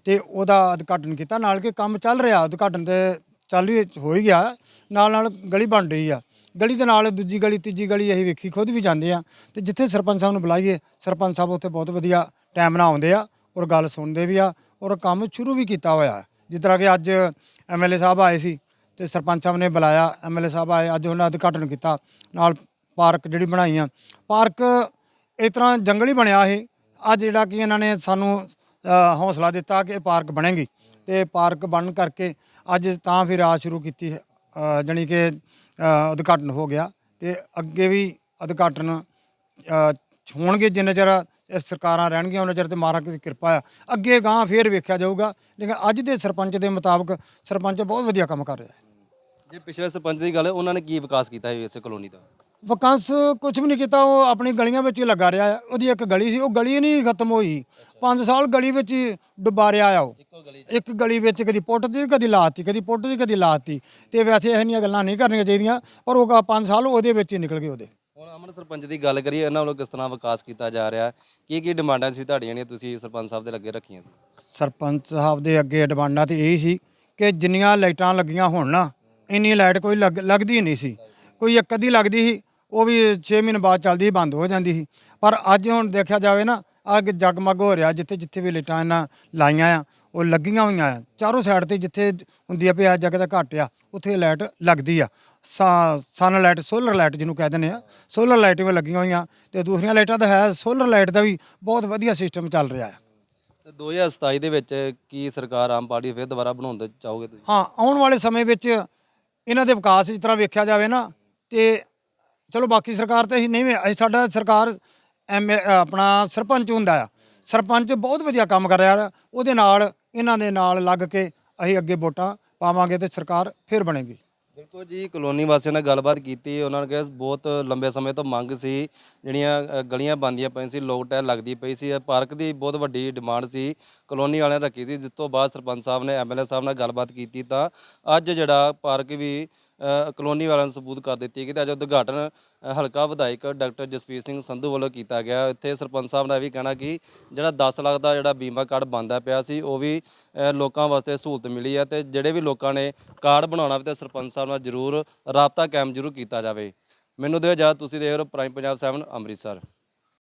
ਤੇ ਉਹਦਾ ਉਦਘਾਟਨ ਕੀਤਾ। ਨਾਲ ਕਿ ਕੰਮ ਚੱਲ ਰਿਹਾ, ਉਦਘਾਟਨ ਤੇ ਚੱਲ ਹੀ ਹੋ ਹੀ ਗਿਆ। ਨਾਲ ਨਾਲ ਗਲੀ ਬਣ ਰਹੀ ਆ। ਗਲੀ ਦੇ ਨਾਲ ਦੂਜੀ ਗਲੀ, ਤੀਜੀ ਗਲੀ ਅਸੀਂ ਵੇਖੀ, ਖੁਦ ਵੀ ਜਾਂਦੇ ਆ। ਤੇ ਜਿੱਥੇ ਸਰਪੰਚ ਸਾਹਿਬ ਨੂੰ ਬੁਲਾਈਏ, ਸਰਪੰਚ ਸਾਹਿਬ ਉੱਥੇ ਬਹੁਤ ਵਧੀਆ ਟਾਈਮ ਨਾਲ ਆਉਂਦੇ ਆ। ਔਰ ਗੱਲ ਸੁਣਦੇ ਵੀ ਆ ਔਰ ਕੰਮ ਸ਼ੁਰੂ ਵੀ ਕੀਤਾ ਹੋਇਆ ਜਿਸ ਤਰ੍ਹਾਂ ਕਿ ਅੱਜ ਐਮਐਲਏ ਸਾਹਿਬ ਆਏ ਸੀ ਤੇ ਸਰਪੰਚ ਸਾਹਿਬ ਨੇ ਬੁਲਾਇਆ ਐਮਐਲਏ ਸਾਹਿਬ ਆਏ ਅੱਜ ਉਹਨਾਂ ਉਦਘਾਟਨ ਕੀਤਾ ਨਾਲ ਪਾਰਕ ਜਿਹੜੀ ਬਣਾਈਆਂ ਪਾਰਕ ਇਸ ਤਰ੍ਹਾਂ ਜੰਗਲੀ ਬਣਿਆ ਇਹ ਅੱਜ ਜਿਹੜਾ ਕਿ ਇਹਨਾਂ ਨੇ ਸਾਨੂੰ ਅ, ਹੌਸਲਾ ਦਿੱਤਾ ਕਿ ਇਹ ਪਾਰਕ ਬਣੇਗੀ। ਤੇ ਪਾਰਕ ਬਣਨ ਕਰਕੇ ਅੱਜ ਤਾਂ ਫਿਰ ਆ ਸ਼ੁਰੂ ਕੀਤੀ ਅ, ਜਾਣੀ ਕਿ ਉਦਘਾਟਨ ਹੋ ਗਿਆ। ਤੇ ਅੱਗੇ ਵੀ ਉਦਘਾਟਨ ਹੋਣਗੇ ਜਿੰਨੇ ਚਿਰ ਇਹ ਸਰਕਾਰਾਂ ਰਹਿਣਗੀਆਂ ਉਹਨਾਂ ਚਿਰ ਤੇ ਮਹਾਰਾਜ ਦੀ ਕਿਰਪਾ ਆ। ਅੱਗੇ ਗਾਂ ਫੇਰ ਵੇਖਿਆ ਜਾਊਗਾ। ਲੇਕਿਨ ਅੱਜ ਦੇ ਸਰਪੰਚ ਦੇ ਮੁਤਾਬਕ ਸਰਪੰਚ ਬਹੁਤ ਵਧੀਆ ਕੰਮ ਕਰ ਰਿਹਾ ਹੈ। ਜੇ ਪਿਛਲੇ ਸਰਪੰਚ ਦੀ ਗੱਲ ਹੈ ਉਹਨਾਂ ਨੇ ਕੀ ਵਿਕਾਸ ਕੀਤਾ ਹੈ ਇਸ ਕਲੋਨੀ ਦਾ? ਵਿਕਾਸ ਕੁਝ ਵੀ ਨਹੀਂ ਕੀਤਾ ਉਹ ਆਪਣੀ ਗਲੀਆਂ ਵਿੱਚ ਹੀ ਲੱਗਾ ਰਿਹਾ ਹੈ। ਉਹਦੀ ਇੱਕ ਗਲੀ ਸੀ ਉਹ ਗਲੀ ਨਹੀਂ ਖਤਮ ਹੋਈ। 5 ਸਾਲ ਗਲੀ ਵਿੱਚ ਹੀ ਡੁੱਬਾ ਰਿਹਾ ਆ ਉਹ। ਇੱਕ ਗਲੀ ਵਿੱਚ ਕਦੀ ਪੁੱਟਦੀ ਕਦੀ ਲਾਤੀ ਕਦੀ ਪੁੱਟਦੀ ਕਦੀ ਲਾਤੀ। ਤੇ ਵੈਸੇ ਇਹ ਜਿਹੀਆਂ ਗੱਲਾਂ ਨਹੀਂ ਕਰਨੀਆਂ ਚਾਹੀਦੀਆਂ ਪਰ ਉਹ 5 ਸਾਲ ਉਹਦੇ ਵਿੱਚ ਹੀ ਨਿਕਲ ਗਏ ਉਹਦੇ। ਅਮਨ ਸਰਪੰਚ ਦੀ ਗੱਲ ਕਰੀਏ, ਇਹਨਾਂ ਵੱਲੋਂ ਕਿਸ ਤਰ੍ਹਾਂ ਵਿਕਾਸ ਕੀਤਾ ਜਾ ਰਿਹਾ? ਕੀ ਕੀ ਡਿਮਾਂਡਾਂ ਸੀ ਤੁਹਾਡੀਆਂ ਜਿਹੜੀਆਂ ਤੁਸੀਂ ਸਰਪੰਚ ਸਾਹਿਬ ਦੇ ਲੱਗੇ ਰੱਖੀਆਂ ਸੀ? ਸਰਪੰਚ ਸਾਹਿਬ ਦੇ ਅੱਗੇ ਡਿਮਾਂਡਾਂ ਤੇ ਇਹ ਸੀ ਕਿ ਜਿੰਨੀਆਂ ਲਾਈਟਾਂ ਲੱਗੀਆਂ ਹੋਣ ਨਾ, ਇੰਨੀ ਲਾਈਟ ਕੋਈ ਲੱਗਦੀ ਨਹੀਂ ਸੀ। ਕੋਈ ਇੱਕ ਅੱਧੀ ਲੱਗਦੀ ਸੀ, ਉਹ ਵੀ 6 ਮਹੀਨੇ ਬਾਅਦ ਚੱਲਦੀ ਸੀ, ਬੰਦ ਹੋ ਜਾਂਦੀ ਸੀ। ਪਰ ਅੱਜ ਹੁਣ ਦੇਖਿਆ ਜਾਵੇ ਨਾ ਅੱਗ ਜਗਮਗ ਹੋ ਰਿਹਾ, ਜਿੱਥੇ ਜਿੱਥੇ ਵੀ ਲਾਈਟਾਂ ਇਹਨਾਂ ਲਾਈਆਂ ਆ, ਉਹ ਲੱਗੀਆਂ ਹੋਈਆਂ ਆ। ਚਾਰੋਂ ਸਾਈਡ ਤੇ ਜਿੱਥੇ ਹੁੰਦੀ ਆ ਪਿਆ ਜਗ ਦਾ ਘੱਟ ਆ, ਉੱਥੇ ਲਾਈਟ ਲੱਗਦੀ ਆ। ਸਨ ਲਾਈਟ ਸੋਲਰ ਲਾਈਟ ਜਿਹਨੂੰ ਕਹਿ ਦਿੰਦੇ ਆ। ਸੋਲਰ ਲਾਈਟ ਵੀ ਲੱਗੀਆਂ ਹੋਈਆਂ ਤੇ ਦੂਸਰੀਆਂ ਲਾਈਟਾਂ ਤਾਂ ਹੈ ਸੋਲਰ ਲਾਈਟ ਦਾ ਵੀ ਬਹੁਤ ਵਧੀਆ ਸਿਸਟਮ ਚੱਲ ਰਿਹਾ ਹੈ। ਤੇ 2027 ਦੇ ਵਿੱਚ ਕੀ ਸਰਕਾਰ ਆਮ ਪਾਰਟੀ ਫਿਰ ਦੁਬਾਰਾ ਬਣਾਉਣ ਦੇ ਚਾਹੋਗੇ ਤੁਸੀਂ? ਹਾਂ ਆਉਣ ਵਾਲੇ ਸਮੇਂ ਵਿੱਚ ਇਹਨਾਂ ਦੇ ਵਿਕਾਸ ਜਿਸ ਤਰ੍ਹਾਂ ਵੇਖਿਆ ਜਾਵੇ ਨਾ ਤੇ ਚਲੋ ਬਾਕੀ ਸਰਕਾਰ ਤੇ ਅਸੀਂ ਨਹੀਂ ਅਸੀਂ ਸਾਡਾ ਸਰਕਾਰ ਐਮ ਆਪਣਾ ਸਰਪੰਚ ਹੁੰਦਾ ਆ। ਸਰਪੰਚ ਬਹੁਤ ਵਧੀਆ ਕੰਮ ਕਰ ਰਿਹਾ। ਉਹਦੇ ਨਾਲ ਇਹਨਾਂ ਦੇ ਨਾਲ ਲੱਗ ਕੇ ਅਸੀਂ ਅੱਗੇ ਵੋਟਾਂ ਪਾਵਾਂਗੇ ਤੇ ਸਰਕਾਰ ਫਿਰ ਬਣੇਗੀ। ਬਿਲਕੁਲ ਜੀ ਕਲੋਨੀ ਵਾਸੀਆਂ ਨਾਲ ਗੱਲਬਾਤ ਕੀਤੀ ਉਹਨਾਂ ਨੇ ਕਿਹਾ ਬਹੁਤ ਲੰਬੇ ਸਮੇਂ ਤੋਂ ਮੰਗ ਸੀ ਜਿਹੜੀਆਂ ਅ, ਗਲੀਆਂ ਬੰਦੀਆਂ ਪਈਆਂ ਸੀ ਲੋਕ ਟਹਿਲ ਲੱਗਦੀ ਪਈ ਸੀ ਇਹ ਪਾਰਕ ਦੀ ਬਹੁਤ ਵੱਡੀ ਡਿਮਾਂਡ ਸੀ ਕਲੋਨੀ ਵਾਲਿਆਂ ਨੇ ਰੱਖੀ ਸੀ ਜਿਸ ਤੋਂ ਬਾਅਦ ਸਰਪੰਚ ਸਾਹਿਬ ਨੇ ਐਮਐਲਏ ਸਾਹਿਬ ਨਾਲ ਗੱਲਬਾਤ ਕੀਤੀ ਤਾਂ ਅੱਜ ਜਿਹੜਾ ਪਾਰਕ ਵੀ ਅ, ਕਲੋਨੀ ਵਾਲਿਆਂ ਨੂੰ ਸਬੂਤ ਕਰ ਦਿੱਤੀ ਗਈ ਤੇ ਅੱਜ ਉਦਘਾਟਨ ਹਲਕਾ ਵਿਧਾਇਕ ਡਾਕਟਰ ਜਸਪੀਰ ਸਿੰਘ ਸੰਧੂ ਵੱਲੋਂ ਕੀਤਾ ਗਿਆ। ਇੱਥੇ ਸਰਪੰਚ ਸਾਹਿਬ ਦਾ ਇਹ ਵੀ ਕਹਿਣਾ ਕਿ ਜਿਹੜਾ 10 ਲੱਖ ਦਾ ਜਿਹੜਾ ਬੀਮਾ ਕਾਰਡ ਬੰਦਾ ਪਿਆ ਸੀ, ਉਹ ਵੀ ਲੋਕਾਂ ਵਾਸਤੇ ਸਹੂਲਤ ਮਿਲੀ ਹੈ ਤੇ ਜਿਹੜੇ ਵੀ ਲੋਕਾਂ ਨੇ ਕਾਰਡ ਬਣਾਉਣਾ ਵੀ ਤੇ ਸਰਪੰਚ ਸਾਹਿਬ ਨਾਲ ਜ਼ਰੂਰ ਰਾਬਤਾ ਕਾਇਮ ਜ਼ਰੂਰ ਕੀਤਾ ਜਾਵੇ। ਮੈਨੂੰ ਦਿਓ ਇਜਾਜ਼ਤ, ਤੁਸੀਂ ਦੇਖ ਰਹੇ ਹੋ ਪ੍ਰਾਈਮ ਪੰਜਾਬ 7 ਅੰਮ੍ਰਿਤਸਰ।